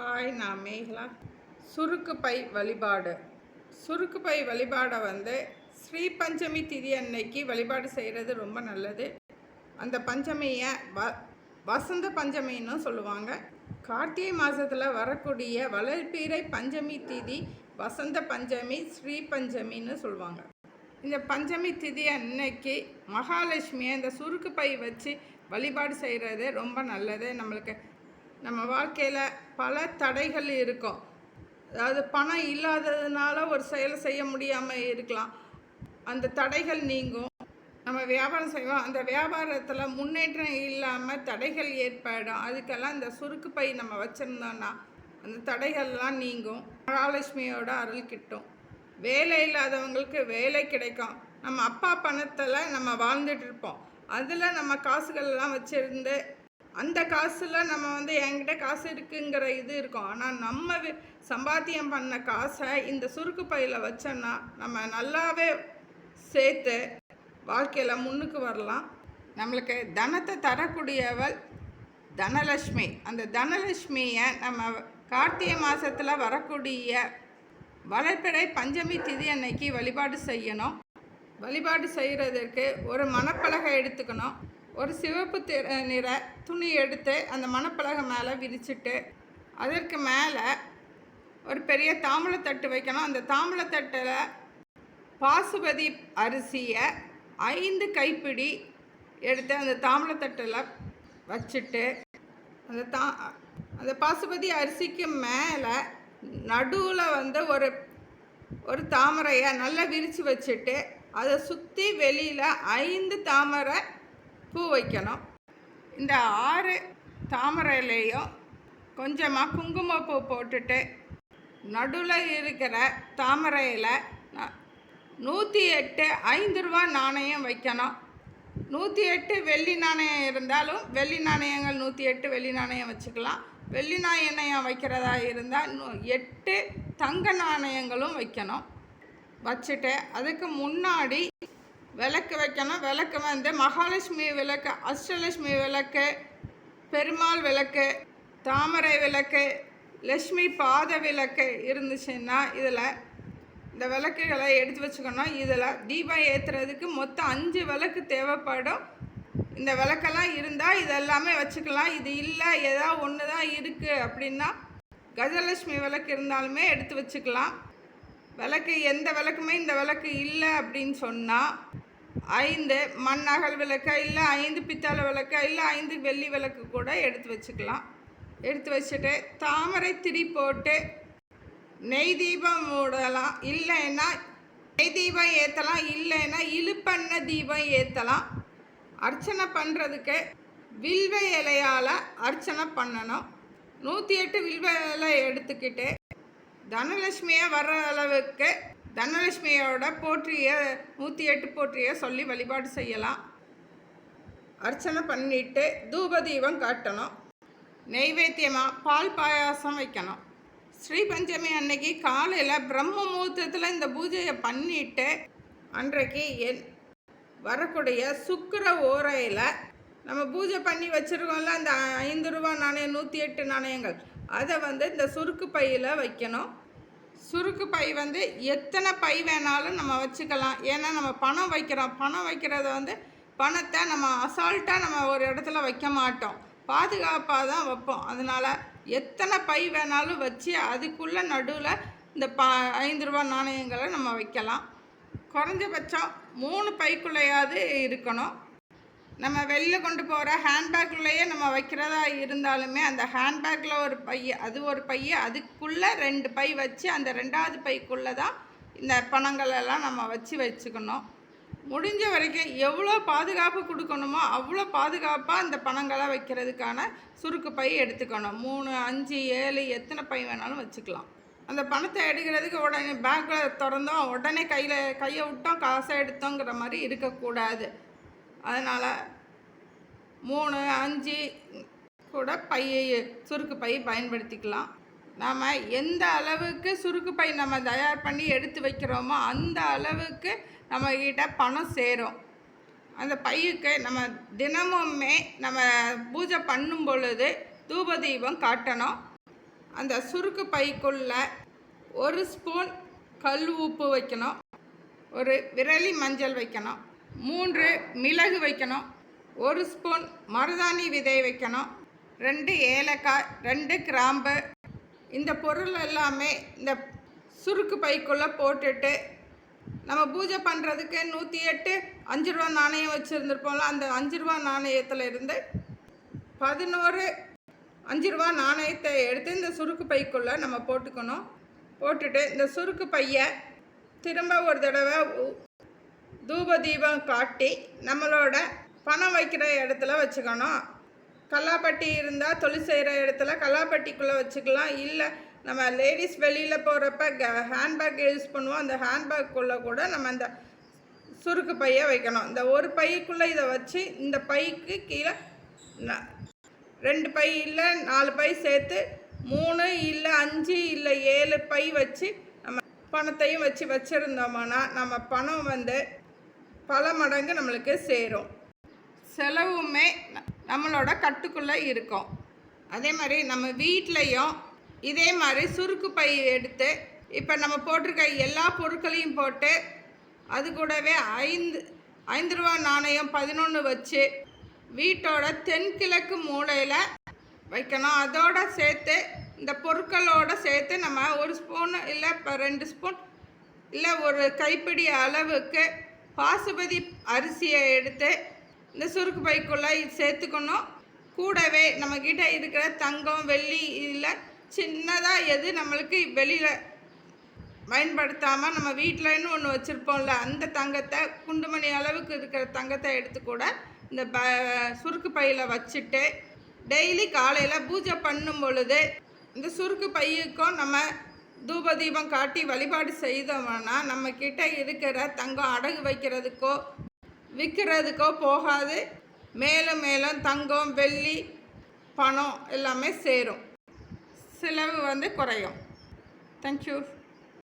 Hi நான் மேகலா? சுருக்கு by வழிபாடு. சுருக்கு பை வழிபாடை வந்து ஸ்ரீ பஞ்சமி திதி அன்னைக்கு வழிபாடு செய்கிறது ரொம்ப நல்லது. அந்த பஞ்சமியை வ வசந்த பஞ்சமின்னு சொல்லுவாங்க. கார்த்திகை மாதத்தில் வரக்கூடிய வளர்ப்பீரை பஞ்சமி திதி வசந்த பஞ்சமி ஸ்ரீ பஞ்சமின்னு சொல்லுவாங்க. இந்த பஞ்சமி திதி அன்னைக்கு மகாலட்சுமியை இந்த சுருக்கு பை வச்சு வழிபாடு செய்கிறது ரொம்ப நல்லது. நம்மளுக்கு நம்ம வாழ்க்கையில் பல தடைகள் இருக்கும். அதாவது பணம் இல்லாததுனால ஒரு செயலை செய்ய முடியாமல் இருக்கலாம். அந்த தடைகள் நீங்கும். நம்ம வியாபாரம் செய்வோம். அந்த வியாபாரத்தில் முன்னேற்றம் இல்லாமல் தடைகள் ஏற்படும். அதுக்கெல்லாம் இந்த சுருக்கு பை நம்ம வச்சுருந்தோன்னா அந்த தடைகள்லாம் நீங்கும். மகாலட்சுமியோட அருள் கிட்டும். வேலை இல்லாதவங்களுக்கு வேலை கிடைக்கும். நம்ம அப்பா பணத்தில் நம்ம வாழ்ந்துட்டு இருப்போம். அதில் நம்ம காசுகள்லாம் வச்சுருந்து அந்த காசில் நம்ம வந்து என்கிட்ட காசு இருக்குங்கிற இது இருக்கும். ஆனால் நம்ம சம்பாத்தியம் பண்ண காசை இந்த சுருக்கு பையில் வச்சோன்னா நம்ம நல்லாவே சேர்த்து வாழ்க்கையில் முன்னுக்கு வரலாம். நம்மளுக்கு தனத்தை தரக்கூடியவள் தனலட்சுமி. அந்த தனலட்சுமியை நம்ம கார்த்திகை மாதத்தில் வரக்கூடிய வளர்பிறை பஞ்சமி திதி அன்னைக்கு வழிபாடு செய்யணும். வழிபாடு செய்கிறதற்கு ஒரு மணப்பலகை எடுத்துக்கணும். ஒரு சிவப்பு நிற துணி எடுத்து அந்த மணப்பலகை மேலே விரிச்சிட்டு அதற்கு மேலே ஒரு பெரிய தாம்பூலத்தட்டு வைக்கணும். அந்த தாம்பூலத்தட்டில் பாசுபதி அரிசியை ஐந்து கைப்பிடி எடுத்து அந்த தாம்பூலத்தட்டில் வச்சுட்டு அந்த தா அந்த பாசுபதி அரிசிக்கு மேலே நடுவில் வந்து ஒரு ஒரு தாமரையை நல்லா விரித்து வச்சுட்டு அதை சுற்றி வெளியில் ஐந்து தாமரை பூ வைக்கணும். இந்த ஆறு தாமரையிலையும் கொஞ்சமாக குங்குமப்பூ போட்டுட்டு நடுவில் இருக்கிற தாமரையில் நூற்றி எட்டு ஐந்து ரூபா நாணயம் வைக்கணும். நூற்றி எட்டு வெள்ளி நாணயம் இருந்தாலும் வெள்ளி நாணயங்கள் நூற்றி எட்டு வெள்ளி நாணயம் வச்சுக்கலாம். வெள்ளி நாணயம் வைக்கிறதா இருந்தால் நூ- எட்டு தங்க நாணயங்களும் வைக்கணும். வச்சுட்டு அதுக்கு முன்னாடி விளக்கு வைக்கணும். விளக்கு வந்து மகாலட்சுமி விளக்கு அஷ்டலட்சுமி விளக்கு பெருமாள் விளக்கு தாமரை விளக்கு லக்ஷ்மி பாத விளக்கு இருந்துச்சுன்னா இதில் இந்த விளக்குகளை எடுத்து வச்சுக்கணும். இதில் தீபம் ஏற்றுறதுக்கு மொத்தம் அஞ்சு விளக்கு தேவைப்படும். இந்த விளக்கெல்லாம் இருந்தால் இதெல்லாமே வச்சுக்கலாம். இது இல்லை ஏதா ஒன்று தான் இருக்குது அப்படின்னா கஜலட்சுமி விளக்கு இருந்தாலுமே எடுத்து வச்சுக்கலாம். விளக்கு எந்த விளக்குமே இந்த விளக்கு இல்லை அப்படின்னு சொன்னால் ஐந்து மண்ணகல் விளக்கு இல்லை ஐந்து பித்தளை விளக்கு இல்லை ஐந்து வெள்ளி விளக்கு கூட எடுத்து வச்சுக்கலாம். எடுத்து வச்சுட்டு தாமரை திரி போட்டு நெய் தீபம் மூடலாம். இல்லைன்னா நெய் தீபம் ஏற்றலாம் இல்லைன்னா இழுப்பண்ண தீபம் ஏற்றலாம் அர்ச்சனை பண்ணுறதுக்கு வில்வ இலையால் அர்ச்சனை பண்ணணும். நூற்றி எட்டு வில்வ இலை எடுத்துக்கிட்டு தனலட்சுமியை வர்ற அளவுக்கு தனலட்சுமியோட போற்றிய நூற்றி எட்டு போற்றிய சொல்லி வழிபாடு செய்யலாம். அர்ச்சனை பண்ணிட்டு தூப தீபம் காட்டணும். நெய்வேத்தியமாக பால் பாயாசம் வைக்கணும். ஸ்ரீ பஞ்சமி அன்னைக்கு காலையில் பிரம்ம முகூர்த்தத்தில் இந்த பூஜையை பண்ணிட்டு அன்றைக்கு என் வரக்கூடிய சுக்கிர ஓரையில் நம்ம பூஜை பண்ணி வச்சுருக்கோம்ல அந்த ஐந்து ரூபா நாணயம் நூற்றி எட்டு நாணயங்கள். அதை வந்து இந்த சுருக்கு பையில் வைக்கணும். சுருக்கு பை வந்து எத்தனை பை வேணாலும் நம்ம வச்சுக்கலாம். ஏன்னா நம்ம பணம் வைக்கிறோம். பணம் வைக்கிறத வந்து பணத்தை நம்ம அசால்ட்டாக நம்ம ஒரு இடத்துல வைக்க மாட்டோம். பாதுகாப்பாக தான் வைப்போம். அதனால் எத்தனை பை வேணாலும் வச்சு அதுக்குள்ளே நடுவில் இந்த ப ஐந்து ரூபா நாணயங்களை நம்ம வைக்கலாம். குறைஞ்சபட்சம் மூணு பைக்குள்ளேயாவது இருக்கணும். நம்ம வெளில கொண்டு போகிற ஹேண்ட்பேக்குள்ளேயே நம்ம வைக்கிறதா இருந்தாலுமே அந்த ஹேண்ட்பேக்கில் ஒரு பை அது ஒரு பை அதுக்குள்ளே ரெண்டு பை வச்சு அந்த ரெண்டாவது பைக்குள்ளே தான் இந்த பணங்கள் எல்லாம் நம்ம வச்சு வச்சுக்கணும். முடிஞ்ச வரைக்கும் எவ்வளோ பாதுகாப்பு கொடுக்கணுமோ அவ்வளோ பாதுகாப்பாக அந்த பணங்களை வைக்கிறதுக்கான சுருக்கு பை எடுத்துக்கணும். மூணு அஞ்சு ஏழு எத்தனை பை வேணாலும் வச்சுக்கலாம். அந்த பணத்தை எடுக்கிறதுக்கு உடனே பேக்கில் திறந்தோம் உடனே கையில் கையை விட்டோம் காசை எடுத்தோங்கிற மாதிரி இருக்கக்கூடாது. அதனால் மூணு அஞ்சு கூட பையை சுருக்கு பை பயன்படுத்திக்கலாம். நாம் எந்த அளவுக்கு சுருக்கு பை நம்ம தயார் பண்ணி எடுத்து வைக்கிறோமோ அந்த அளவுக்கு நம்மக்கிட்ட பணம் சேரும். அந்த பையுக்கு நம்ம தினமுமே நம்ம பூஜை பண்ணும் பொழுது தூப தீபம் காட்டணும். அந்த சுருக்கு பைக்குள்ள ஒரு ஸ்பூன் கல் உப்பு வைக்கணும். ஒரு விரலி மஞ்சள் வைக்கணும். மூன்று மிளகு வைக்கணும். ஒரு ஸ்பூன் மருதாணி விதை வைக்கணும். ரெண்டு ஏலக்காய் ரெண்டு கிராம்பு. இந்த பொருள் எல்லாமே இந்த சுருக்கு பைக்குள்ளே போட்டுட்டு நம்ம பூஜை பண்ணுறதுக்கு நூற்றி எட்டு அஞ்சு ரூபா நாணயம் வச்சுருந்துருப்போம்ல அந்த அஞ்சு ரூபா நாணயத்தில் இருந்து பதினோரு அஞ்சு ரூபா நாணயத்தை எடுத்து இந்த சுருக்கு பைக்குள்ளே நம்ம போட்டுக்கணும். போட்டுட்டு இந்த சுருக்கு பையை திரும்ப ஒரு தடவை தூப தீபம் காட்டி நம்மளோட பணம் வைக்கிற இடத்துல வச்சுக்கணும். கல்லாப்பட்டி இருந்தால் தொழில் செய்கிற இடத்துல கல்லாப்பட்டிக்குள்ளே வச்சுக்கலாம். இல்லை நம்ம லேடிஸ் வெளியில் போகிறப்ப க ஹேண்ட்பேக் யூஸ் பண்ணுவோம். அந்த ஹேண்ட்பேக்குள்ளே கூட நம்ம அந்த சுருக்கு பையை வைக்கணும். இந்த ஒரு பைக்குள்ளே இதை வச்சு இந்த பைக்கு கீழே ந- ரெண்டு பை இல்லை நாலு பை சேர்த்து மூணு இல்லை அஞ்சு இல்லை ஏழு பை வச்சு நம்ம பணத்தையும் வச்சு வச்சுருந்தோம்னா நம்ம பணம் வந்து பல மடங்கு நம்மளுக்கு சேரும். செலவுமே நம்மளோட கட்டுக்குள்ளே இருக்கும். அதே மாதிரி நம்ம வீட்லேயும் இதே மாதிரி சுருக்கு பை எடுத்து இப்போ நம்ம போட்டிருக்க எல்லா பொருட்களையும் போட்டு அது கூடவே ஐந்து ஐந்து ரூபா நாணயம் பதினொன்று வச்சு வீட்டோட தென்கிழக்கு மூலையில் வைக்கணும். அதோட சேர்த்து இந்த பொருட்களோட சேர்த்து நம்ம ஒரு ஸ்பூன் இல்லை இப்போ ரெண்டு ஸ்பூன் இல்லை ஒரு கைப்பிடி அளவுக்கு பாசுபதி அரிசியை எடுத்து இந்த சுருக்கு பைக்குள்ளே சேர்த்துக்கணும். கூடவே நம்மக்கிட்ட இருக்கிற தங்கம் வெள்ளி இதில் சின்னதாக எது நம்மளுக்கு வெளியில் பயன்படுத்தாமல் நம்ம வீட்டிலன்னு ஒன்று வச்சுருப்போம்ல அந்த தங்கத்தை குண்டுமணி அளவுக்கு இருக்கிற தங்கத்தை எடுத்து கூட இந்த ப சுருக்கு பையில் வச்சுட்டு டெய்லி காலையில் பூஜை பண்ணும் பொழுது இந்த சுருக்கு பையுக்கும் நம்ம தூபதீபம் காட்டி வழிபாடு செய்தோம்னா நம்ம கிட்ட இருக்கிற தங்கம் அடகு வைக்கிறதுக்கோ விற்கிறதுக்கோ போகாது. மேலும் மேலும் தங்கம் வெள்ளி பணம் எல்லாமே சேரும். செலவு வந்து குறையும். தேங்க்யூ